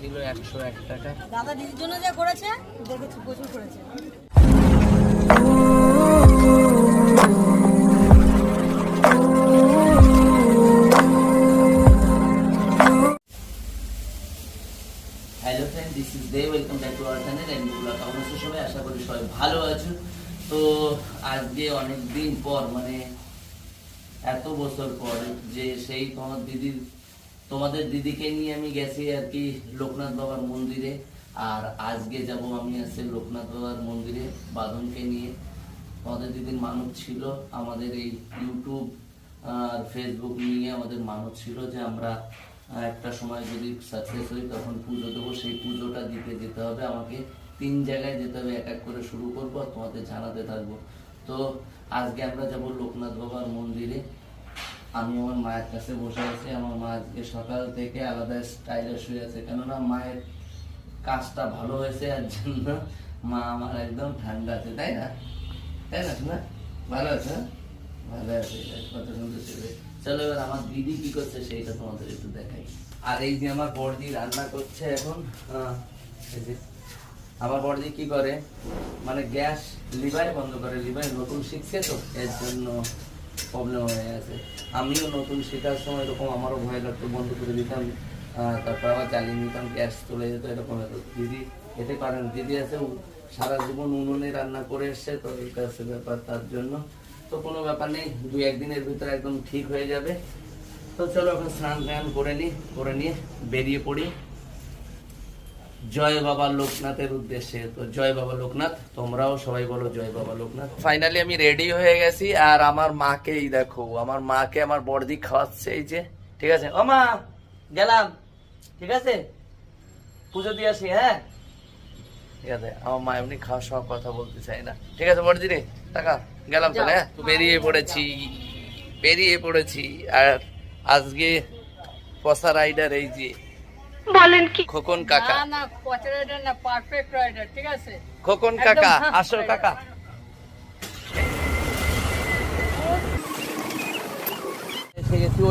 ছিল একশো এক টাকা। দাদা দিদির জন্য যা করেছে দেখেছি প্রচুর করেছে। Hello friend this is the welcome back to our channel and blog কেমন সবাই আশা করি সবাই ভালো আছো। তো আজকে অনেক দিন পর মানে এত বছর পর যে সেই তোমার দিদির তোমাদের দিদিকে নিয়ে আমি গেছি আর কি লোকনাথ বাবার মন্দিরে। আর আজকে যাব আমি আছে লোকনাথ বাবার মন্দিরে বাঁধনকে নিয়ে। তোমাদের দিদির মানত ছিল, আমাদের এই ইউটিউব আর ফেসবুক নিয়ে আমাদের মানত ছিল যে আমরা একটা সময় যদি সাকসেস হই তখন পুজো দেবো, সেই পুজোটা দিতে যেতে হবে, আমাকে তিন জায়গায় যেতে হবে, এক এক করে শুরু করব আর তোমাদের জানাতে থাকব। তো আজকে আমরা যাব লোকনাথ বাবার মন্দিরে। আমি আমার মায়ের কাছে বসে আছি, আমার মা আজকে সকাল থেকে আলাদা স্টাইলে শুয়ে আছে। কেননা মায়ের কাজটা ভালো হয়েছে আর জন্য মা আমার একদম ঠান্ডা আছে, তাই না? তাই না শোনা ভালো আছে? ভালো আছে কত সুন্দর ছিল। চলো এবার আমার দিদি কি করছে সেইটা তোমাদের একটু দেখাই। আর এই যে আমার বড়দি রান্না করছে এখন যে, আমার বড়দি কি করে? মানে গ্যাস লিভাই বন্ধ করে লিভাই নতুন শিখছে তো, এর জন্য প্রবলেম হয়ে গেছে আমিও নতুন শেখার সময় এরকম আমারও ভয় লাগতো, বন্ধ করে দিতাম তারপর আবার চালিয়ে নিতাম গ্যাস চলে যেত, এরকম দিদি, এতে পারেন দিদি আছে সারা জীবন উনুনে রান্না করে এসছে, তো এটা হচ্ছে ব্যাপার তার জন্য। তো কোনো ব্যাপার নেই, দু একদিনের ভিতরে একদম ঠিক হয়ে যাবে। তো চলো এখন স্নান টান করে নিই করে নিয়ে বেরিয়ে পড়ি। জয় বাবা লোকনাথের উদ্দেশ্যে। তো জয় বাবা লোকনাথ তোমরাও সবাই বলো জয় বাবা লোকনাথ। ফাইনালি আমি রেডি হয়ে গেছি আর আমার মাকেই দেখো আমার মাকে আমার বড়দি খাওয়াচ্ছে এই যে ঠিক আছে? ও মা গেলাম ঠিক আছে? পুজো দিয়ে আসি হ্যাঁ? ঠিক আছে আমার মা এমনি খাওয়ার সময় কথা বলতে চাই না। ঠিক আছে বড়দি রে টাকা গেলাম তাহলে হ্যাঁ? বেরিয়ে পড়েছি বেরিয়ে পড়েছি আর আজকে পসা রাইডার এই যে বলেন কি? খোকন কাকা। না না পচা রাইডার না পারফেক্ট রাইডার ঠিক আছে? খোকন কাকা হ্যাঁ, আসো কাকা।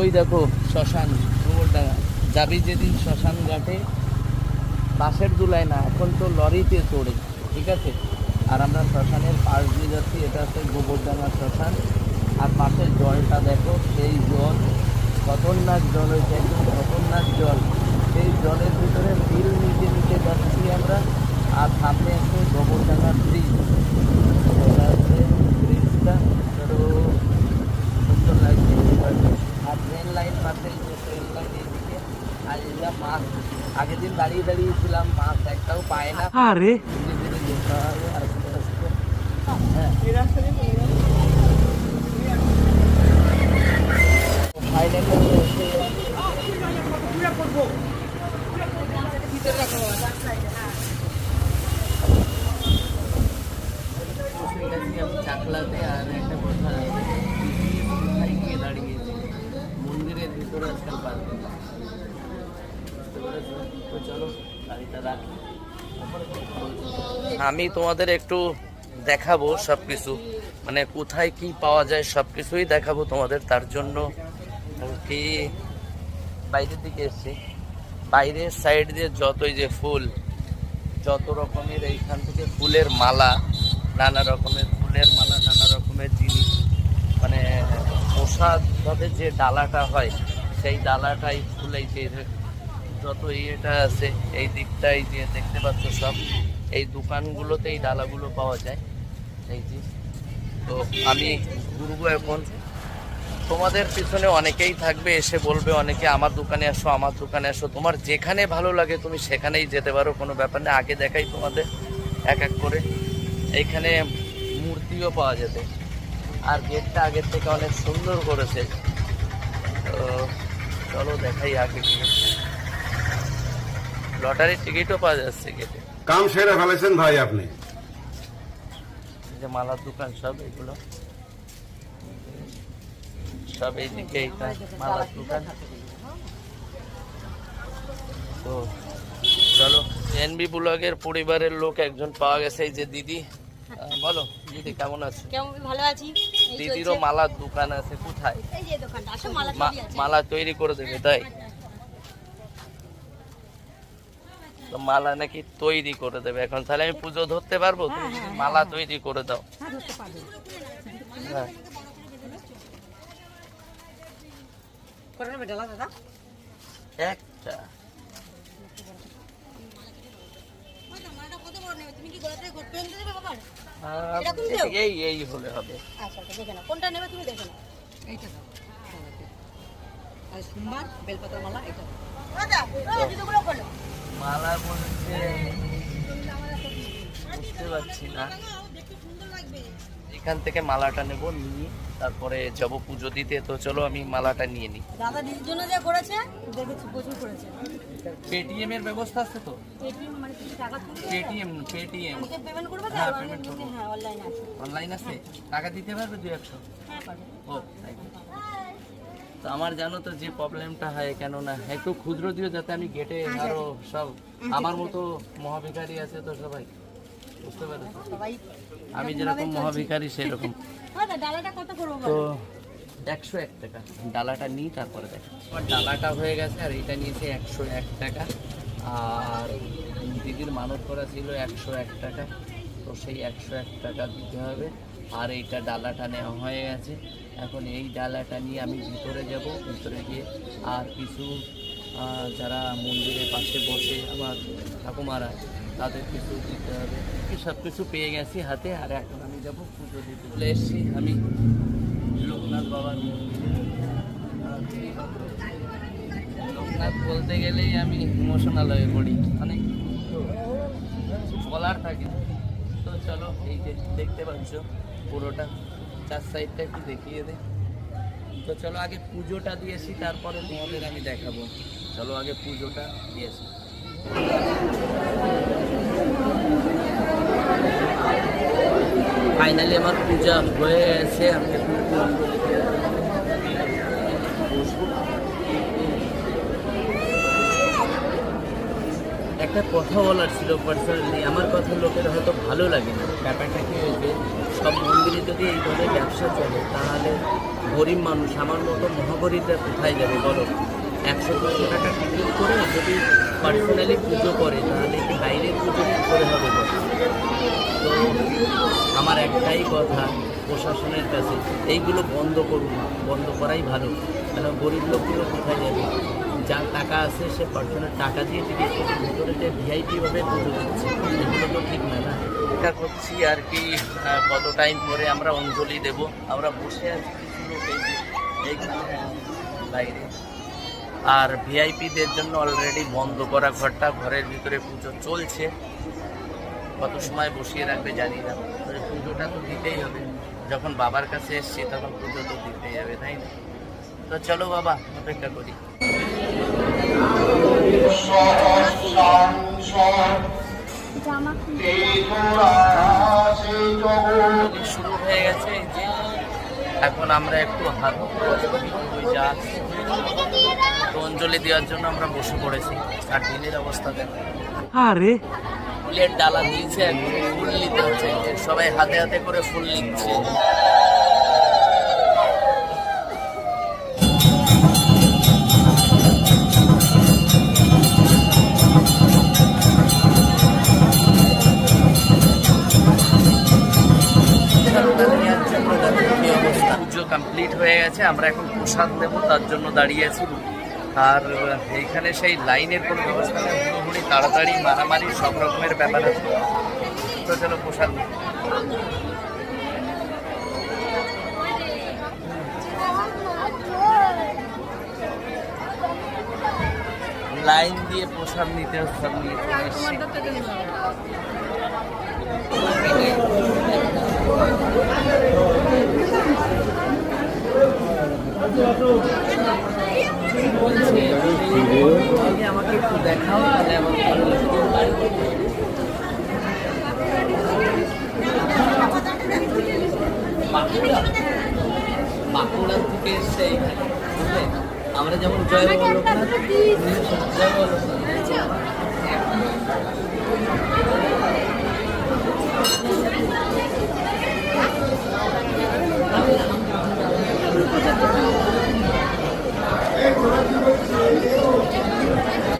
ওই দেখো শ্মশান গোবরডাঙ্গা। যাবি যেদিন শ্মশান ঘাটে বাসের দুলায় না এখন তো লরিতে চড়ে ঠিক আছে? আর আমরা শ্মশানের পাশ দিয়ে যাচ্ছি এটা হচ্ছে গোবরডাঙ্গা শ্মশান। আর পাশের জলটা দেখো সেই জল খতরনাক জল হয়েছে একদম খতরনাক জল। সেই জলের ভিতরে বিল নিতে নিতে যাচ্ছি আমরা আর সামনে আছে গোবরডাঙ্গা ব্রিজ এটা হচ্ছে ব্রিজটা সুন্দর লাগছে। আর ট্রেন লাইন পাশে যে ট্রেন লাইন এদিকে আর মাছ আগের দিন দাঁড়িয়ে দাঁড়িয়ে ছিলাম মাছ একটাও পায় না। আরে! ধীরে ধীরে যেতে হবে আস্তে আস্তে হ্যাঁ। ফাইনালি চাকলাতে আর একটা গিয়ে মন্দিরের চলো আমি তোমাদের একটু দেখাবো সবকিছু। মানে কোথায় কি পাওয়া যায় সবকিছুই দেখাবো তোমাদের, তার জন্য কি বাইরের দিকে এসছি। বাইরের সাইড দিয়ে যতই যে ফুল, যত রকমের এইখান থেকে ফুলের মালা, নানা রকমের ফুলের মালা, নানা রকমের জিনিস মানে প্রসাদ ভাবে যে ডালাটা হয়, সেই ডালাটাই ফুল এই যে যত ইয়েটা আছে, এই দিকটাই যে দেখতে পাচ্ছ সব, এই দোকানগুলোতে এই ডালাগুলো পাওয়া যায়। এই যে, তো আমি ঘুরবো এখন তোমাদের পিছনে অনেকেই থাকবে এসে বলবে অনেকে আমার দোকানে আসো আমার দোকানে আসো তোমার যেখানে ভালো লাগে তুমি সেখানেই যেতে পারো কোনো ব্যাপার না আগে দেখাই তোমাদের এক এক করে। এইখানে মূর্তিও পাওয়া যেতে। আর গেটটা আগের থেকে অনেক সুন্দর করেছে। তো চলো দেখাই আগে। লটারির টিকিটও পাওয়া যাচ্ছে গেটে। কাম সেরে ফেলেছেন ভাই আপনি। যে মালার দোকান সব এগুলো। সব এইদিকে এইটা মালার দোকান। তো চলো এনবি ব্লগের পরিবারের লোক একজন পাওয়া গেছে এই যে দিদি। বলো দিদি কেমন আছে? কেমন ভালো আছি? দিদিরও মালার দোকান আছে কোথায়? এই যে দোকানটা আসো মালা তৈরি আছে। মালা তৈরি করে দেবে তাই? তো মালা নাকি তৈরি করে দেবে এখন। তাহলে আমি পুজো ধরতে পারব? তুমি মালা তৈরি করে দাও। হ্যাঁ ধরতে পারবে হ্যাঁ করে নেবে ডালা দাদা একটা? এই এই হলে হবে। আচ্ছা আচ্ছা দেখে নাও। কোনটা নেবে তুমি দেখে নাও। এইটা আর সোমবার বেলপাতার মালা এটা খোলো মালা বলছে বুঝতে পারছি না। এখান থেকে মালাটা নেব নিয়ে তারপরে যাব পুজো দিতে। তো চলো আমি মালাটা নিয়ে নিই। দাদা দিদির জন্য যা করেছে দেখেছি প্রচুর করেছে। পেটিএম এর ব্যবস্থা আছে তো? পেটিএম মানে কিছু টাকা তুলবে পেটিএম পেটিএম পেমেন্ট করবে তো? হ্যাঁ, payment হ্যাঁ অনলাইন আছে। অনলাইন আছে? টাকা দিতে পারবে দুই একশো? হ্যাঁ পারবে। ও তো আমার জানো তো যে প্রবলেমটা হয় কেন না একটু ক্ষুদ্র দিও যাতে আমি গেটে আরও সব আমার মতো মহাভিকারী আছে তো সবাই। বুঝতে পারো আমি যেরকম মহাভিকারী সেরকম। করব তো একশো এক টাকা। ডালাটা নিই তারপরে দেখ। আমার ডালাটা হয়ে গেছে আর এটা নিয়েছে একশো এক টাকা। আর দিদির মানত করা ছিল একশো এক টাকা। তো সেই একশো এক টাকা দিতে হবে। আর এইটা ডালাটা নেওয়া হয়ে গেছে। এখন এই ডালাটা নিয়ে আমি ভিতরে যাব ভিতরে গিয়ে আর কিছু যারা মন্দিরের পাশে বসে আমার ঠাকুমারা, তাদের কিছু দিতে হবে। সব কিছু পেয়ে গেছি হাতে, আর এখন আমি যাব পুজো দিতে। চলে এসেছি আমি লোকনাথ বাবার লোকনাথ বলতে গেলেই আমি ইমোশনাল হয়ে পড়ি। মানে বলার থাকে তো চলো, এই যে দেখতে পাচ্ছ পুরোটা, চার সাইডটা একটু দেখিয়ে দে। তো চলো, আগে পুজোটা দিয়েছি, তারপরে তোমাদের আমি দেখাবো। চলো আগে পুজোটা দিয়েছি ফাইনালি আমার পূজা হয়ে গেছে, আমি একটা কথা বলার ছিল পার্সোনালি আমার কথা লোকের হয়তো ভালো লাগে না। ব্যাপারটা কি হয়েছে, সব মন্দিরে যদি এই এইভাবে ব্যবসা চলে, তাহলে গরিব মানুষ, আমার মতো মহাগরিবরা কোথায় যাবে বলো? একশো দুশো টাকা টিকিট করে যদি পার্সোনালি পুজো করে, তাহলে কি বাইরের পুজো করে হবে তো আমার একটাই কথা, প্রশাসনের কাছে, এইগুলো বন্ধ করুন, বন্ধ করাই ভালো। কেন গরিব লোকগুলো কোথায় যাবে? যার টাকা আছে, সে পার্সোনাল টাকা দিয়ে টিকিট কেটে ভিতরে যে ভিআইপি ভাবে পুজো দিচ্ছে, এগুলো তো ঠিক না না? এটা করছি আর কি কত টাইম পরে আমরা অঞ্জলি দেব। আমরা বসে আছি, কিছু লোক এই বাইরে। আর ভিআইপিদের জন্য অলরেডি বন্ধ করা ঘরটা ঘরের ভিতরে পুজো চলছে। কত সময় বসিয়ে রাখবে জানি না। তবে পুজোটা তো দিতেই হবে। যখন বাবার কাছে এসছি তখন পুজো তো দিতেই হবে তাই না? তো চলো বাবা অপেক্ষা করি। শুরু হয়ে গেছে এখন আমরা একটু হাত ওই যা তো অঞ্জলি দেওয়ার জন্য আমরা বসে পড়েছি। আর দিনের অবস্থা দেখো। আরে। ফুলের ডালা দিয়েছে ফুল নিতে হচ্ছে সবাই হাতে হাতে করে ফুল নিচ্ছে। গেছে আমরা এখন প্রসাদ নেব, তার জন্য দাঁড়িয়ে আছি। আর এইখানে সেই লাইনের কোনো ব্যবস্থা নেই, হুড়োহুড়ি, তাড়াতাড়ি, মারামারি, সব রকমের ব্যাপার আছে। তো চলো প্রসাদ লাইন দিয়ে প্রসাদ নিতে হচ্ছে আমাকে একটু দেখাও আমার ভালো বাঁকুড়া বাঁকুড়া আমরা যেমন জয়